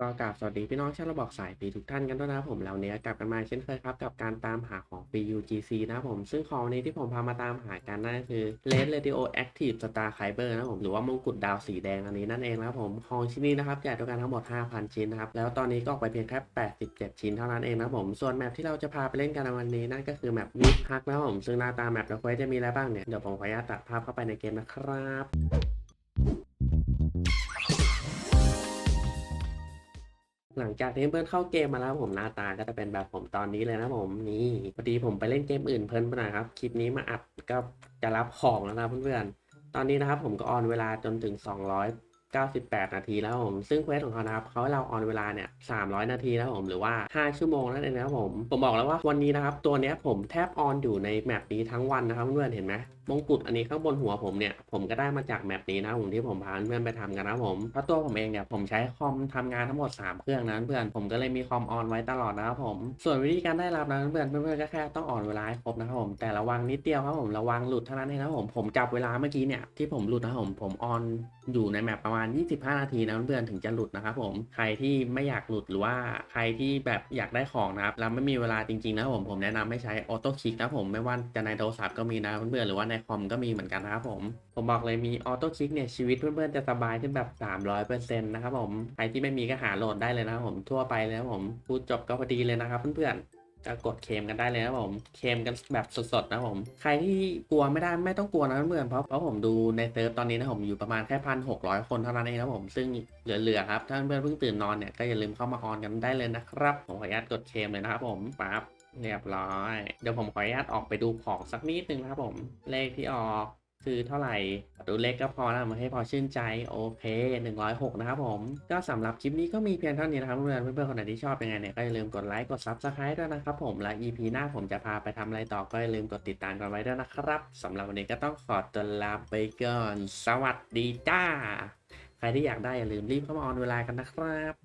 ก็กราบสวัสดีพี่น้องชาวระบอกสายฟรีทุกท่านกันด้วยนะผมแล้วเนี้ยกลับกันมาเช่นเคยครับ กับการตามหาของฟรี UGC นะครับผมซึ่งของนี้ที่ผมพามาตามหากันนั่นก็คือ Red Radio Active Star Kyber นะครับผมหรือว่ามงกุฎดาวสีแดงอันนี้นั่นเองนะครับผมของชิ้นนี้นะครับใหญ่ด้วยกันทั้งหมด 5,000 ชิ้นนะครับแล้วตอนนี้ก็ออกไปเพียงแค่ 87 ชิ้นเท่านั้นเองนะครับผมส่วนแมปที่เราจะพาไปเล่นกันในวันนี้นั่นก็คือแมปวิปฮักนะครับผมซึ่งหน้าตาแมปแล้วควจะมีอะไรบ้างเนี่ยเดี๋ยวผมขออนุญาตตัดภาพเข้าไปในเกมนะครับ หลังจากที่เพื่อนเข้าเกมมาแล้วผมหน้าตาก็จะเป็นแบบผมตอนนี้เลยนะผมนี่พอดีผมไปเล่นเกมอื่นเพลินไปหน่อยครับคลิปนี้มาอัดก็จะรับของแล้วนะเพื่อนๆตอนนี้นะครับผมก็ออนเวลาจนถึง 298 นาทีแล้วผม ซึ่งเควสของเขานะครับเขาให้เราออนเวลาเนี่ย 300 นาทีแล้วผมหรือว่า 5 ชั่วโมงนั่นเองนะครับผม ผมบอกแล้วว่าวันนี้นะครับ ตัวเนี้ยผมแทบออนอยู่ในแมปนี้ทั้งวันนะครับเพื่อนเห็นไหมมงกุฎอันนี้ข้างบนหัวผมเนี่ยผมก็ได้มาจากแมปนี้นะผมที่ผมพาเพื่อนไปทำกันนะผมเพราะตัวผมเองเนี่ยผมใช้คอมทำงานทั้งหมด 3 เครื่องนะเพื่อนผมก็เลยมีคอมออนไว้ตลอดนะครับผม ส่วนวิธีการได้รับนะเพื่อนเพื่อนก็แค่ต้องออนเวลาให้ครบนะครับผมแต่ระวังนิดเดียวครับผมระวังหลุดเท่านั้นเองนะผมผมจับเวลาเมื่อกี้เนี่ยที่ผมหลุดนะผมผมออนอยู่ในแมปประมาณาณ 25 นาทีนะเพื่อนๆถึงจะหลุดนะครับผมใครที่ไม่อยากหลุดหรือว่าใครที่แบบอยากได้ของนะครับแล้วไม่มีเวลาจริงๆนะผมผมแนะนำให้ใช้ออโต้คลิกนะผมไม่ว่าจะในโทรศัพท์ก็มีนะเพื่อนๆหรือว่าในคอมก็มีเหมือนกันนะครับผมผมบอกเลยมีออโต้คลิกเนี่ยชีวิตเพื่อนๆจะสบายขึ้นแบบ 300%นะครับผมใครที่ไม่มีก็หาโหลดได้เลยนะครับผมทั่วไปเลยนะผมพูดจบก็พอดีเลยนะครับเพื่อนๆ ก็กดเคมกันได้เลยนะผม เคมกันแบบสดๆนะผม ใครที่กลัวไม่ได้ไม่ต้องกลัวนะเพื่อนเพราะเพราะผมดูในเซิร์ฟตอนนี้นะผมอยู่ประมาณแค่พันหกร้อยคนเท่านั้นเองนะผม ซึ่งเหลือๆครับ ถ้าเพื่อนเพิ่งตื่นนอนเนี่ยก็อย่าลืมเข้ามาออนกันได้เลยนะครับ ผมขออนุญาตกดเคมเลยนะครับผมปั๊บเรียบร้อย เดี๋ยวผมขออนุญาตออกไปดูของสักนิดนึงนะครับผม เลขที่ออก คือเท่าไหร่ดูเลขก็พอแล้วมาให้พอชื่นใจโอเค 106 นะครับผม ก็สำหรับคลิปนี้ก็มีเพียงเท่านี้นะครับเพื่อนเพื่อนๆคนไหนที่ชอบยังไงเนี่ยก็อย่าลืมกดไลค์กด Subscribe ด้วยนะครับผม และ EP หน้าผมจะพาไปทำอะไรต่อก็อย่าลืมกดติดตามกันไว้ด้วยนะครับสำหรับวันนี้ก็ต้องขอตัวลาไปก่อน สวัสดีจ้า ใครที่อยากได้อย่าลืมรีบเข้ามาออนเวลากันนะครับ